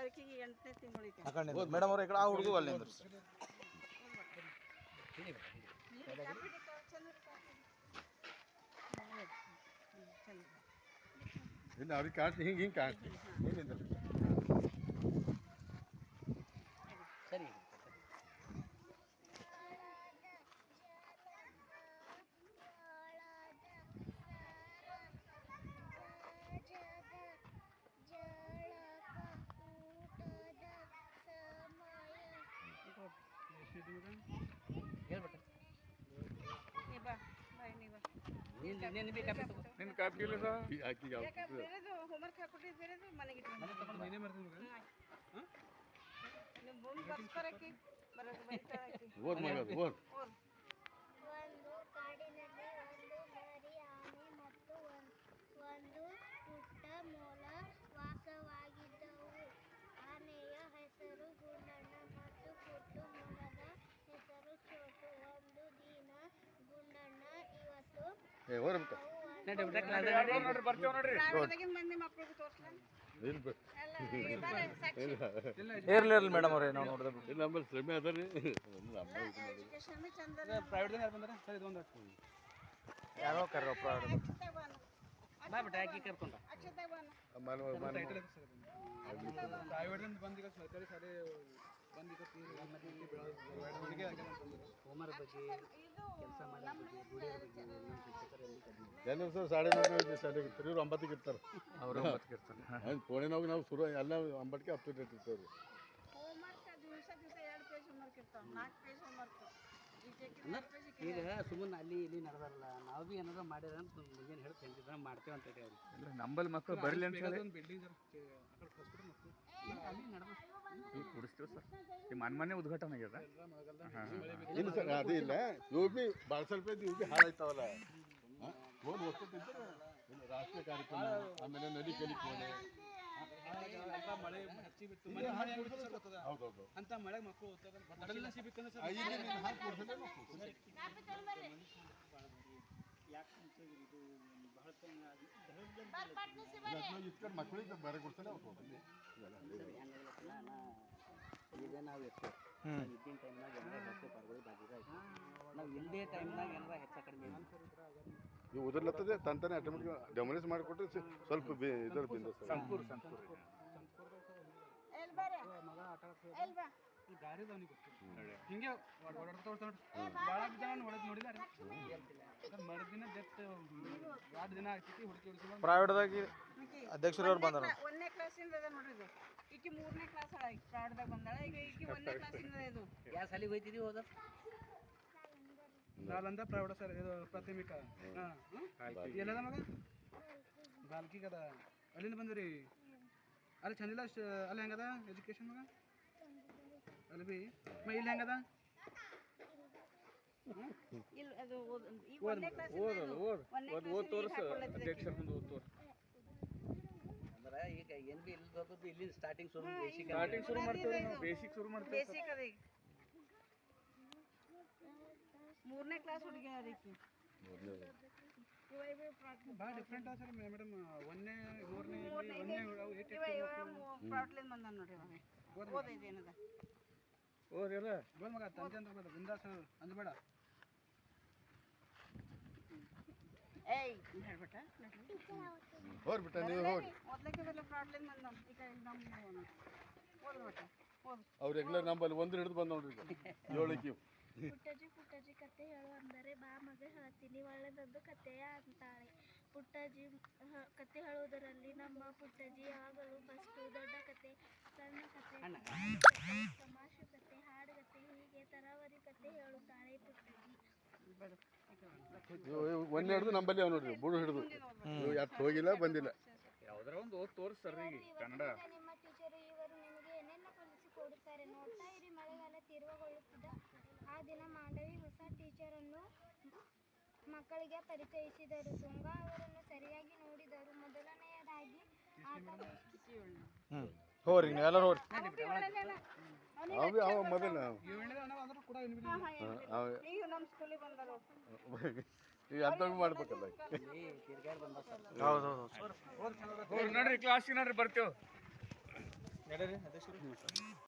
ತಾರೀಕಿಗೆ ಎಂಟನೇ ತಿಂಗಳಿಗೆ. ಆ ಕಡೆ ಮೇಡಮ್ ಅವ್ರ ಈ ಕಡೆ ಆ ಹುಡುಗ ಅಲ್ಲಿ ಅಂದ್ರು ಸರ್. ಇಲ್ಲ ಅವ್ರಿಗೆ ಕಾಣ್ತಿ ಹಿಂಗೆ ಹಿಂಗೆ ಕಾಣ್ತಿ ಏನಿಲ್ಲ ನೀನು ನೀನು ಬೇಕಾಗಿ ತಗೋ ನಿನ್ನ ಕಾಪಿ ಇಲ್ಲ ಸರ್ ಆಕಿ ಯಾವ ಯಾಕೆ ಬೇರೆದು ಹೋಮ್ವರ್ಕ್ ಹಾಕ್ಬಿಟ್ಟಿದ್ದು ಬೇರೆದು ಮನೆಗೆ ಇಟ್ಕೊಂಡು ನಿಮ್ಮ ಭೂಮಿ ಬರ್ಸ್ಕೊರಕ್ಕಿ ಬರೋದು ಬರೀತಾಳಕಿ ಓದ್ ಮಗ ಅದು, ಓದ್ ಸಾಕ್ಷಿ. ಇರ್ಲಿ ಇರ್ಲಿ ಮೇಡಮ್ ಅವ್ರೆ ನಾವು ನೋಡಿದ್ರೆ ಬಿಟ್ಟು ಇಲ್ಲ ನಮ್ಮಲ್ಲಿ ಶ್ರಮೆ ಅದ ರೀ. ಸರ್ ಇದು ಯಾರೋ ಕರೋ ಪ್ರಾಡ್ ಬಾ ಬಿಟ್ಟ ಆಕಿ ಕರ್ಕೊಂಡ ಬಾನ ಮನೆ ಮನೆ ಹೋಮರ್ ಬಗ್ಗೆ. ಇದು ಕೆಲಸ ಮಾಡೋ ಬಗ್ಗೆ ದುಡಿಯೋ ಬಗ್ಗೆ ನಮ್ಮ ಶಿಕ್ಷಕರು ಎಲ್ಲಿ ಕಡಿಮೆ ಜನ ಸರ್ ಸಾಡೆ ಇರ್ತಾರೆ. ಇವ್ರು ಒಂಬತ್ತಿಗೆ ಇರ್ತಾರೆ. ಅವರು ಹಂಗೆ ಫೋನಿನಾಗ ನಾವು ಶುರು ಎಲ್ಲ ಒಂಬತ್ತಿಗೆ ಅಪ್ ಟು ಡೇಟ್ ಈಗ ಸುಮ್ಮನೆ ಅಲ್ಲಿ ಇಲ್ಲಿ ನಡೆದಲ್ಲ ನಾವು ಭೀ ಏನಾದ್ರು ಮಾಡ್ಯಾರ ಅಂತ ಏನು ಹೇಳಿ ತಂದಿದ್ರೆ ಮಾಡ್ತೇವೆ ಅಂತ ಹೇಳಿ ನಂಬಲ್ಲಿ ಮಕ್ಕಳು ಬರಲಿ ಅಂತ ಹೇಳಿ. ಈಗ ಕುಡಿಸ್ತೀವಿ ಸರ್. ಈ ಮನ್ ಮನೆ ಉದ್ಘಾಟನೆ ಆಗ್ಯದ? ಇಲ್ಲ ಸರ್ ಅದೇ ಇಲ್ಲ. ಇವು ಭೀ ಭಾಳ ಸ್ವಲ್ಪ ಇವು ಭೀ ಹಾಳಾಯ್ತಾವಲ್ಲ. ಹೋಗಿ ಹೋಗ್ತಿದ್ದರೆ ರಾಷ್ಟ್ರೀಯ ಕಾರ್ಯಕ್ರಮ ಆಮೇಲೆ ನದಿ ಕಲಿಕೋಣೆ ಹೌದೌದು. ಅಂತ ಮಳೆ ಮಕ್ಕಳು ಓದ್ತಾರೆ ಸಿಗ್ಬೇಕಂದ್ರೆ ಆ, ಇಲ್ಲಿ ನೀನು ಹಾಕಿ ಕೊಡ್ಸಲೇ ಮಕ್ಕಳು. ಇಲ್ಲ, ನಾವು ಇಸ್ಕೊಂಡು ಮಕ್ಕಳಿಗೆ ಬೇರೆ ಕೊಡ್ತಾನೆ ಅವ್ರು ಈಗ ನಾವು ಇರ್ತೇವೆ ಇದ್ದಿನ ಟೈಮ್ನಾಗ ಏನಾರ ಹೆಚ್ಚು ಪರ್ಗಳು ಬಾಜಿರ ನಾವು ಇಲ್ಲದೇ ಟೈಮ್ನಾಗ ಏನಾರ ಹೆಚ್ಚ ಕಡಿಮೆ ನೀವು ಉದರ್ಲತ್ತದೆ ತಂತಾನೆ ಆಟೋಮೆಟಿಕ್ ಡೆಮೊಲಿಸ್ ಮಾಡಿಕೊಟ್ರೆ ಸ್ವಲ್ಪ ಇದರ ಇದ್ರ ಬಿಂದು ಸರ್ ಸಂಕೂರ್ ಈ ದಾರಿ ಅವನಿಗೆ ಗೊತ್ತು ಹಿಂಗೆ ಓಡಾಡ್ತಾ ಓಡ್ತಾ ಭಾಳ ಜನ ನೋಡೋದು ನೋಡಿಲ್ಲ ಮರು ದಿನ ಜಸ್ಟ್ ಎರಡು ದಿನ ಆಗ್ತೈತಿ ಹುಡುಕಿ ಹುಡುಕಿ ಪ್ರೈವೇಟ್ದಾಗಿ ಅಧ್ಯಕ್ಷರು ಅವ್ರು ಬಂದಾರ. ಒಂದನೇ ಕ್ಲಾಸಿಂದ ಅದ ನೋಡ್ರಿ ಇದು. ಈಕಿ ಮೂರನೇ ಕ್ಲಾಸ್ ಅಳ ಈಗ ಪ್ರಾಡ್ದಾಗ ಬಂದಾಳ. ಈಗ ಈಕಿ ಒಂದನೇ ಕ್ಲಾಸಿಂದ ಇದು. ಯಾವ ಸಾಲಿಗೆ ಹೋಯ್ತಿದ್ದೀವಿ ಹೋದ? ನಾಲಂದ ಪ್ರೌಢ ಸರ್ ಇದು ಪ್ರಾಥಮಿಕ. ಹಾಂ ಎಲ್ಲದ ಮಗ? ಬಾಲ್ಕಿಗದ ಅಲ್ಲಿಂದ ಬಂದ್ರಿ? ಅಲ್ಲಿ ಚಂದಿಲ್ಲ ಅಲ್ಲಿ ಹೆಂಗದ? ಎಜುಕೇಶನ್ ಮಗ? ಅಲ್ಲಿ ಬಿ ಮ ಇಲ್ಲಿ ಹೆಂಗದ? ಅಂದ್ರೆ ಈಗ ಏನ್ ಬಿ ಇಲ್ಲಿ ಹೋಗೋದು ಇಲ್ಲಿ ಸ್ಟಾರ್ಟಿಂಗ್ ಶುರು ಬೇಸಿಕ್ ಸ್ಟಾರ್ಟಿಂಗ್ ಶುರು ಮಾಡ್ತೀವಿ ನಾವು. ಬೇಸಿಕ್ ಶುರು ಮಾಡ್ತೀವಿ. ಬೇಸಿಕ್ ಅದ ಈಗ. ಮೂರನೇ ಕ್ಲಾಸ್ ಹುಡುಗಿ ಅದಕ್ಕೆ ಭಾಳ ಡಿಫ್ರೆಂಟ್ ಅದ ಸರ್ ಮೇಡಮ್ ಒಂದನೇ ಮೂರನೇ ಒಂದನೇ ಏಟ್ ಬಂದ ನೋಡ್ರಿ ಅವ ಓದೈದು ಎಲ್ಲ. ಗೋಲ್ ಮಗ ತಂದೆ ಅಂತ ಬೇಡ ಬಿಂದಾಸ್ ಅಂದ್ಬೇಡ. ಏಯ್. ಹೇಳ್ಬಿಟ್ಟ ನೀವು ಹೋಗಿ ಮೊದಲಕ್ಕೆ ಬರಲ್ಲ ಪ್ರಾಬ್ಲಮ್ ಬಂದ ಈಗ ನಮ್ಮ ಓದ್ಬಿಟ್ಟ ನಂಬಲ್ಲಿ ಒಂದು ಹಿಡಿದು ಬಂದು ನೋಡ್ರಿ ಏಳಕ್ಕೆ ಪುಟ್ಟಜ್ಜಿ ಪುಟ್ಟಜ್ಜಿ ಕತೆ ಹೇಳು ಅಂದರೆ ಬಾ ಮಗ ಹೇಳ್ತೀನಿ ಒಳ್ಳೆದೊಂದು ಕಥೆಯ ಅಂತಾಳೆ ಪುಟ್ಟಜ್ಜಿ ಹ- ಕತೆ ಹೇಳುವುದರಲ್ಲಿ ನಮ್ಮ ಪುಟ್ಟಜ್ಜಿ ಯಾವಾಗಲೂ ಫಸ್ಟು ದೊಡ್ಡ ಕತೆ ಸಣ್ಣ ಕತೆ. ಒಂದೇ ಹಿಡಿದು ನಂಬಲ್ಲಿ ಅವ್ ನೋಡ್ರಿ ಬುಡು ಹಿಡಿದು. ಯಾಕೆ ಹೋಗಿಲ್ಲ ಬಂದಿಲ್ಲ. ಯಾವ್ದಾರ ಒಂದು ಓದ್ ತೋರಿಸ್ತಾರ ಸರ್ ಈಗ ಕನ್ನಡ. ನಿಮ್ಮ ಟೀಚರ್ ಇವರು ನಿಮಗೆ ಏನೆಲ್ಲ ಕಲಿಸಿಕೊಡುತ್ತಾರೆ ನೋಡ್ತಾ ಇರಿ ಮಳೆಗಾಲ ತೀವ್ರಗೊಳ್ಳುತ್ತಿದ್ದ ಆ ದಿನ ಮಾಂಡವಿ ಹೊಸ ಟೀಚರನ್ನು ಮಕ್ಕಳಿಗೆ ಪರಿಚಯಿಸಿದರು. ತುಂಗ ಅವರನ್ನು ಸರಿಯಾಗಿ ನೋಡಿದರು. ಮೊದಲನೆಯದಾಗಿ ಆಟ ಹ್ಞೂ ಹೋಗ್ರಿ ನೀವು ಎಲ್ಲರೂ ಹೋಗ್ರಿ. ಅವ ಅವ ಮೊದಲ. ಈಗ ಮಾಡ್ಬೇಕಲ್ಲ. ತಿರ್ಗಾಡಿ ಬಂದ ಸರ್. ಹೌದು ಹೌದು ಹೋಗಿ ನೋಡ್ರಿ ಕ್ಲಾಸಿಗೆ ನೋಡ್ರಿ ಬರ್ತೇವೆ.